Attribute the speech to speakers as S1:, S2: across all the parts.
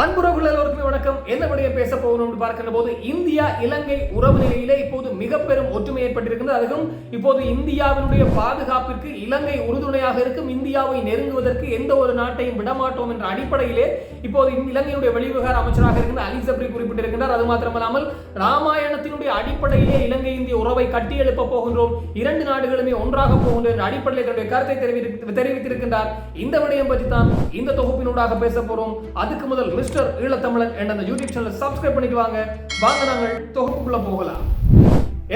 S1: அன்புறவுகள் எல்லோருக்குமே வணக்கம் என்ன விடைய பேச போகணும்னு பார்க்கிற போது இந்தியா இலங்கை உறவு நிலையிலே இப்போது மிக பெரும் ஒற்றுமை ஏற்பட்டிருக்கிறது அதுவும் இப்போது இந்தியாவினுடைய பாதுகாப்பிற்கு இலங்கை உறுதுணையாக இருக்கும் இந்தியாவை நெருங்குவதற்கு எந்த ஒரு நாட்டையும் விடமாட்டோம் என்ற அடிப்படையிலே இப்போது இலங்கையுடைய வெளிவிவகார அமைச்சராக இருக்கின்ற அலி ஜப்ரி குறிப்பிட்டிருக்கின்றார் அது மாத்திரமல்லாமல் ராமாயணத்தினுடைய அடிப்படையிலே இலங்கை இந்திய உறவை கட்டி எழுப்ப போகின்றோம் இரண்டு நாடுகளுமே ஒன்றாக போகின்றோம் என்ற அடிப்படையில் தன்னுடைய கருத்தை தெரிவித்திருக்கின்றார் இந்த விடயம் பற்றி தான் இந்த தொகுப்பினூடாக பேச போறோம் அதுக்கு முதல் உங்கள் மிஸ்டர் ஈழத்தமிழன் என்ற அந்த யூடியூப் சேனல் சப்ஸ்கிரைப் பண்ணிட்டு வாங்க நாங்கள் தொகுப்புக்குள்ள போகலாம்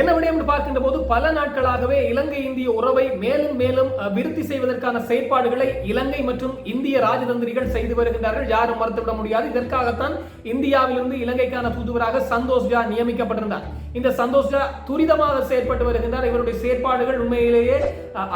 S1: என்ன விடயம் பார்க்கின்ற போது பல நாட்களாகவே இலங்கை இந்திய உறவை மேலும் மேலும் விருத்தி செய்வதற்கான செயற்பாடுகளை இலங்கை மற்றும் இந்திய ராஜதந்திரிகள் செய்து வருகின்றார்கள் யாரும் மறுத்துவிட முடியாது இதற்காகத்தான் இந்தியாவிலிருந்து இலங்கைக்கான தூதுவராக சந்தோஷ் ஜா நியமிக்கப்பட்டிருந்தார் இந்த சந்தோஷா துரிதமாக செயற்பட்டு வருகின்றார் இவருடைய செயற்பாடுகள் உண்மையிலேயே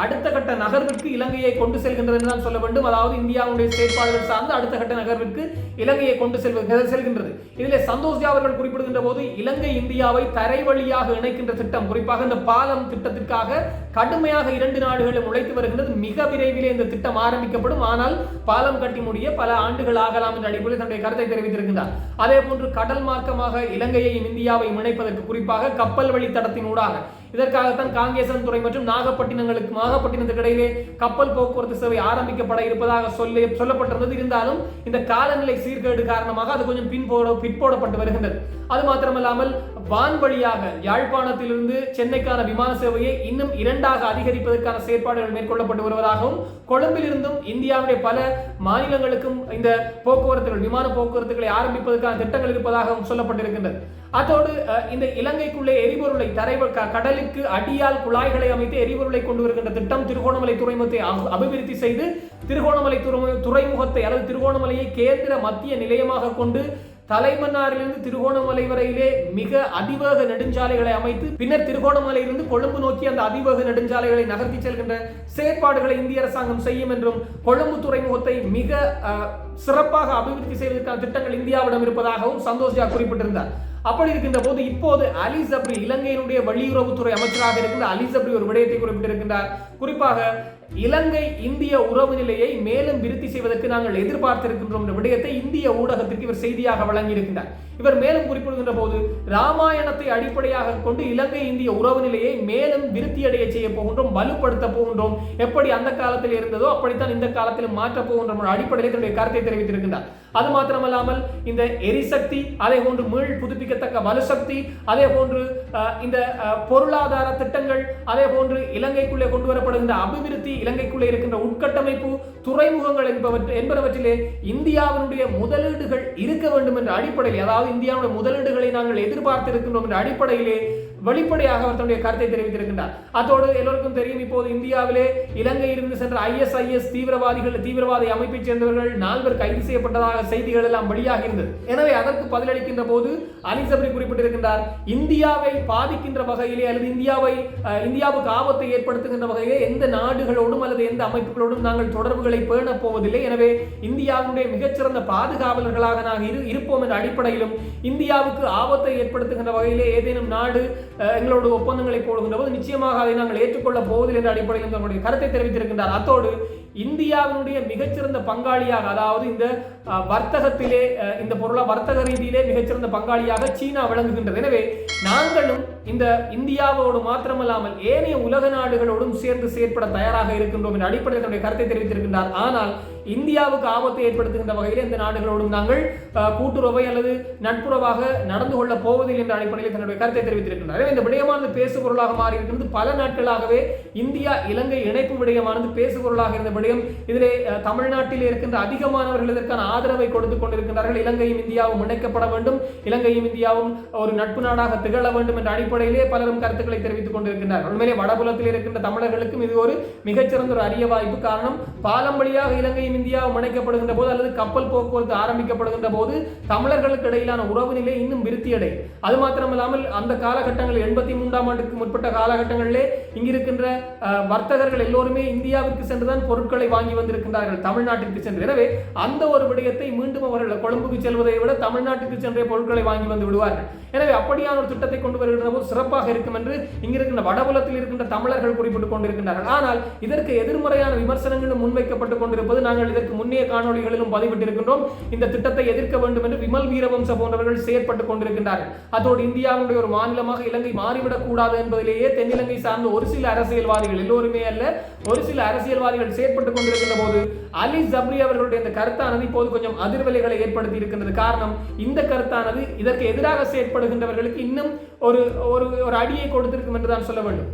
S1: அடுத்த கட்ட நகர்விற்கு இலங்கையை கொண்டு செல்கின்றது என்று தான் சொல்ல வேண்டும் அதாவது இந்தியாவுடைய செயற்பாடுகள் சார்ந்து அடுத்த கட்ட நகர்விற்கு இலங்கையை கொண்டு செல்வது செல்கின்றது இதில் சந்தோஷ் அவர்கள் குறிப்பிடுகின்ற போது இலங்கை இந்தியாவை தரை வழியாக இணைக்கின்ற திட்டம் குறிப்பாக இந்த பாலம் திட்டத்திற்காக கடுமையாக இரண்டு நாடுகளும் உழைத்து வருகிறது மிக விரைவிலே இந்த திட்டம் ஆரம்பிக்கப்படும் ஆனால் பாலம் கட்டி முடிய பல ஆண்டுகள் ஆகலாம் என்ற அடிப்படையில் தன்னுடைய கருத்தை தெரிவித்திருக்கிறார் அதே போன்று கடல் மார்க்கமாக இலங்கையையும் இந்தியாவையும் இணைப்பதற்கு குறிப்பாக கப்பல் வழி தடத்தின் ஊடாக இதற்காகத்தான் காங்கேசன் துறை மற்றும் நாகப்பட்டினங்களுக்கு நாகப்பட்டினத்துக்கு இடையிலே கப்பல் போக்குவரத்து சேவை ஆரம்பிக்கப்பட இருப்பதாக சொல்லி சொல்லப்பட்டிருந்தது இருந்தாலும் இந்த காலநிலை சீர்கேடு காரணமாக அது கொஞ்சம் பின்போட பிற்போடப்பட்டு வருகின்றது அது மாத்திரமல்லாமல் வான் வழியாக யாழ்ப்பாணத்திலிருந்து சென்னைக்கான விமான சேவையை இன்னும் இரண்டாக அதிகரிப்பதற்கான செயற்பாடுகள் மேற்கொள்ளப்பட்டு வருவதாகவும் கொழும்பிலிருந்தும் இந்தியாவுடைய பல மாநிலங்களுக்கும் இந்த போக்குவரத்துகள் விமான போக்குவரத்துகளை ஆரம்பிப்பதற்கான திட்டங்கள் இருப்பதாகவும் சொல்லப்பட்டிருக்கின்றது அதோடு இந்த இலங்கைக்குள்ளே எரிபொருளை தரை கடலுக்கு அடியால் குழாய்களை அமைத்து எரிபொருளை கொண்டு வருகின்ற திட்டம் திருகோணமலை துறைமுகத்தை அபிவிருத்தி செய்து திருகோணமலை துறைமுகத்தை அல்லது திருகோணமலையை கேந்திர மத்திய நிலையமாக கொண்டு தலைமன்னாரிலிருந்து திருகோணமலை வரையிலே மிக அதிவேக நெடுஞ்சாலைகளை அமைத்து பின்னர் திருகோணமலையிலிருந்து கொழும்பு நோக்கி அந்த அதிவேக நெடுஞ்சாலைகளை நகர்த்தி செல்கின்ற செயற்பாடுகளை இந்திய அரசாங்கம் செய்யும் என்றும் கொழும்பு துறைமுகத்தை மிக சிறப்பாக அபிவிருத்தி செய்வதற்கான திட்டங்கள் இந்தியாவிடம் இருப்பதாகவும் சந்தோஷியா குறிப்பிட்டிருந்தார் அப்படி இருக்கின்ற போது இப்போது அலி ஜப்ரி இலங்கையினுடைய வெளியுறவுத்துறை அமைச்சராக இருக்கின்ற அலி ஜப்ரி ஒரு விடயத்தை குறிப்பிட்டிருக்கின்றார் குறிப்பாக இலங்கை இந்திய உறவு நிலையை மேலும் விருத்தி செய்வதற்கு நாங்கள் எதிர்பார்த்திருக்கின்றோம் என்ற விடயத்தை இந்திய ஊடகத்திற்கு இவர் செய்தியாக வழங்கியிருக்கின்றார் இவர் மேலும் குறிப்பிடுகின்ற போது ராமாயணத்தை அடிப்படையாக கொண்டு இலங்கை இந்திய உறவு நிலையை மேலும் விருத்தியடைய செய்ய போகின்றோம் வலுப்படுத்த போகின்றோம் எப்படி அந்த காலத்தில் இருந்ததோ அப்படித்தான் இந்த காலத்தில் மாற்றப் போகின்றோம் அடிப்படையில் தன்னுடைய கருத்தை தெரிவித்திருக்கின்றார் அது மாத்திரமல்லாமல் இந்த எரிசக்தி அதே போன்று மீள் புதுப்பிக்கத்தக்க வலுசக்தி அதே போன்று இந்த பொருளாதார திட்டங்கள் அதே போன்று இலங்கைக்குள்ளே கொண்டு வரப்படுகின்ற அபிவிருத்தி இலங்கைக்குள்ளே இருக்கின்ற உட்கட்டமைப்பு துறைமுகங்கள் என்பவற்றை என்பனவற்றிலே இந்தியாவினுடைய முதலீடுகள் இருக்க வேண்டும் என்ற அடிப்படையில் அதாவது இந்தியாவுடைய முதலீடுகளை நாங்கள் எதிர்பார்த்திருக்கின்றோம் என்ற அடிப்படையிலே வெளிப்படையாக அவர் தன்னுடைய கருத்தை தெரிவித்திருக்கின்றார் அதோடு எல்லோருக்கும் தெரியும் இப்போது இந்தியாவிலே இலங்கையில் இருந்து சென்ற ஐஎஸ்ஐஎஸ் தீவிரவாதிகள் தீவிரவாத அமைப்பைச் சேர்ந்தவர்கள் நால்வர் கைது செய்யப்பட்டதாக செய்திகள் எல்லாம் வெளியாக இருந்தது எனவே அதற்கு பதிலளிக்கின்ற போது அலிசபரி குறிப்பிட்டிருக்கின்றார் இந்தியாவை பாதிக்கின்ற வகையிலே அல்லது இந்தியாவை இந்தியாவுக்கு ஆபத்தை ஏற்படுத்துகின்ற வகையிலே எந்த நாடுகளோடும் அல்லது எந்த அமைப்புகளோடும் நாங்கள் தொடர்புகளை பேணப் போவதில்லை எனவே இந்தியாவுடைய மிகச்சிறந்த பாதுகாவலர்களாக நாங்கள் இரு இருப்போம் என்ற அடிப்படையிலும் இந்தியாவுக்கு ஆபத்தை ஏற்படுத்துகின்ற வகையிலே ஏதேனும் நாடு எங்களோட ஒப்பந்தங்களை போடுகின்ற போது நிச்சயமாக அதை நாங்கள் ஏற்றுக்கொள்ளப் போவதில்லை என்ற அடிப்படையில் தங்களுடைய கருத்தை தெரிவித்திருக்கின்றார் அத்தோடு இந்தியாவினுடைய மிகச்சிறந்த பங்காளியாக அதாவது இந்த வர்த்தகத்திலே இந்த பொருளை வர்த்தக ரீதியிலே மிகச்சிறந்த பங்காளியாக சீனா விளங்குகின்றது எனவே நாங்களும் இந்த இந்தியாவோடு மாத்திரமல்லாமல் ஏனைய உலக நாடுகளோடும் சேர்ந்து செயற்பட தயாராக இருக்கின்றோம் என்ற அடிப்படையில் தன்னுடைய கருத்தை தெரிவித்திருக்கின்றார் ஆனால் இந்தியாவுக்கு ஆபத்தை ஏற்படுத்துகின்ற வகையில் இந்த நாடுகளோடும் நாங்கள் கூட்டுறவை அல்லது நட்புறவாக நடந்து கொள்ளப் போவதில்லை என்ற அடிப்படையில் தன்னுடைய கருத்தை தெரிவித்திருக்கின்றார் இந்த விடயமானது பேசுபொருளாக மாறி இருக்கின்றது பல நாட்களாகவே இந்தியா இலங்கை இணைப்பு விடயமானது பேசுபொருளாக இருந்த விடயம் இதிலே தமிழ்நாட்டில் இருக்கின்ற அதிகமானவர்கள் இதற்கான ஆதரவை கொடுத்துக் கொண்டிருக்கின்றார்கள் இலங்கையும் இந்தியாவும் இணைக்கப்பட வேண்டும் இலங்கையும் இந்தியாவும் ஒரு நட்பு நாடாக திகழ வேண்டும் என்ற அடிப்படை அடிப்படையிலே பலரும் கருத்துக்களை தெரிவித்துக் கொண்டிருக்கின்றனர் உண்மையிலே வடபுலத்தில் இருக்கின்ற தமிழர்களுக்கும் இது ஒரு மிகச்சிறந்த ஒரு அரிய வாய்ப்பு காரணம் பாலம் வழியாக இலங்கையும் இந்தியாவும் இணைக்கப்படுகின்ற போது அல்லது கப்பல் போக்குவரத்து ஆரம்பிக்கப்படுகின்ற போது தமிழர்களுக்கு இடையிலான உறவு நிலை இன்னும் விருத்தியடை அது மாத்திரமல்லாமல் அந்த காலகட்டங்கள் எண்பத்தி மூன்றாம் ஆண்டுக்கு முற்பட்ட காலகட்டங்களிலே இங்கிருக்கின்ற வர்த்தகர்கள் எல்லோருமே இந்தியாவிற்கு சென்றுதான் பொருட்களை வாங்கி வந்திருக்கின்றார்கள் தமிழ்நாட்டிற்கு சென்று எனவே அந்த ஒரு விடயத்தை மீண்டும் அவர்கள் கொழும்புக்கு செல்வதை விட தமிழ்நாட்டுக்கு சென்றே பொருட்களை வாங்கி வந்து விடுவார்கள் எனவே அப்படியான ஒரு திட்டத்தை கொண்டு வருகின்ற போது சிறப்பாக இருக்கும் என்று இங்கு இருக்கின்ற வடபுலத்தில் இருக்கின்ற தமிழர்கள் குறிப்பிட்டுக் கொண்டிருக்கின்றார்கள் ஆனால் இதற்கு எதிர்மறையான விமர்சனங்களும் முன்வைக்கப்பட்டுக் கொண்டிருப்பது நாங்கள் இதற்கு முன்னே காணொலிகளிலும் பதிவிட்டிருக்கின்றோம் இந்த திட்டத்தை எதிர்க்க வேண்டும் என்று விமல் வீரவம்ச போன்றவர்கள் செயற்பட்டுக் கொண்டிருக்கின்றார்கள் அதோடு இந்தியாவுடைய ஒரு மாநிலமாக இலங்கை மாறிவிடக் கூடாது என்பதிலேயே தென்னிலங்கை சார்ந்த ஒரு சில அரசியல்வாதிகள் எல்லோருமே அல்ல ஒரு சில அரசியல்வாதிகள் செயற்பட்டுக் கொண்டிருக்கின்ற போது அலி ஜப்ரி அவர்களுடைய இந்த கருத்தானது இப்போது கொஞ்சம் அதிர்வலைகளை ஏற்படுத்தி இருக்கின்றது காரணம் இந்த கருத்தானது இதற்கு எதிராக செயற்படுகின்றவர்களுக்கு இன்னும் ஒரு ஒரு அடியை கொடுத்திருக்கும் என்று தான் சொல்ல வேண்டும்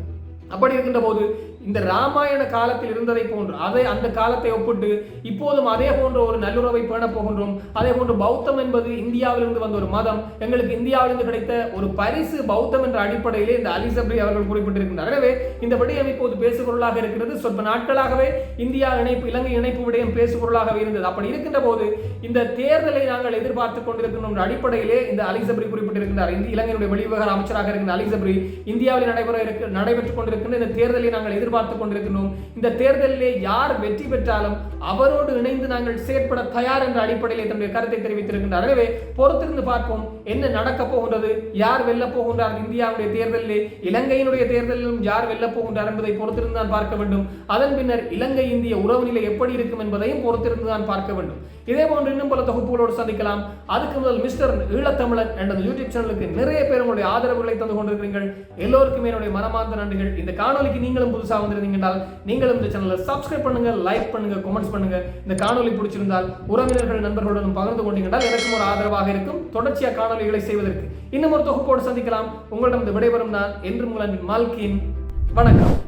S1: அப்படி இருக்கின்ற போது இந்த ராமாயண காலத்தில் இருந்ததை போன்று அதை அந்த காலத்தை ஒப்பிட்டு இப்போதும் அதே போன்ற ஒரு நல்லுறவை பேணப் போகின்றோம் அதே போன்று பௌத்தம் என்பது இந்தியாவிலிருந்து வந்த ஒரு மதம் எங்களுக்கு இந்தியாவிலிருந்து கிடைத்த ஒரு பரிசு பௌத்தம் என்ற அடிப்படையிலே இந்த அலிசப்ரி அவர்கள் குறிப்பிட்டிருக்கின்றனர் எனவே இந்த விடயம் இப்போது பேசுபொருளாக இருக்கிறது சொற்ப நாட்களாகவே இந்தியா இணைப்பு இலங்கை இணைப்பு விடயம் பேசுபொருளாக இருந்தது அப்படி இருக்கின்ற போது இந்த தேர்தலை நாங்கள் எதிர்பார்த்து கொண்டிருக்கின்ற அடிப்படையிலே இந்த குறிப்பிட்டிருக்கிறார் இந்த இலங்கையினுடைய வெளிவிவகார அமைச்சராக இருக்கின்ற அலிசப்ரி இந்தியாவில் நடைபெற இருக்கு நடைபெற்றுக் கொண்டிருக்கின்ற இந்த தேர்தலை நாங்கள் எதிர்பார்த்து எதிர்பார்த்து கொண்டிருக்கிறோம் இந்த தேர்தலிலே யார் வெற்றி பெற்றாலும் அவரோடு இணைந்து நாங்கள் செயற்பட தயார் என்ற அடிப்படையில் தன்னுடைய கருத்தை தெரிவித்திருக்கின்றார் எனவே பொறுத்திருந்து பார்ப்போம் என்ன நடக்கப் போகின்றது யார் வெல்ல போகின்றார் இந்தியாவுடைய தேர்தலிலே இலங்கையினுடைய தேர்தலிலும் யார் வெல்ல போகின்றார் என்பதை பொறுத்திருந்து தான் பார்க்க வேண்டும் அதன் பின்னர் இலங்கை இந்திய உறவு நிலை எப்படி இருக்கும் என்பதையும் பொறுத்திருந்து தான் பார்க்க வேண்டும் இதே போன்று இன்னும் பல தொகுப்புகளோடு சந்திக்கலாம் அதுக்கு முதல் மிஸ்டர் ஈழத்தமிழன் என்ற யூடியூப் சேனலுக்கு நிறைய பேர் உங்களுடைய ஆதரவுகளை தந்து கொண்டிருக்கிறீர்கள் எல்லோருக்குமே என்னுடைய மனமார்ந்த நன்றிகள் இந்த காணொலிக்கு நீங்களும் புதுசாக புதுசாக நீங்களும் இந்த சேனலை சப்ஸ்கிரைப் பண்ணுங்க லைக் பண்ணுங்க கமெண்ட்ஸ் பண்ணுங்க இந்த காணொலி பிடிச்சிருந்தால் உறவினர்கள் நண்பர்களுடன் பகிர்ந்து கொண்டீங்கன்றால் எனக்கும் ஒரு ஆதரவாக இருக்கும் தொடர்ச்சியாக காணொலிகளை செய்வதற்கு இன்னும் ஒரு தொகுப்போடு சந்திக்கலாம் உங்களிடம் இந்த விடைபெறும் நான் என்று மால்கின் வணக்கம்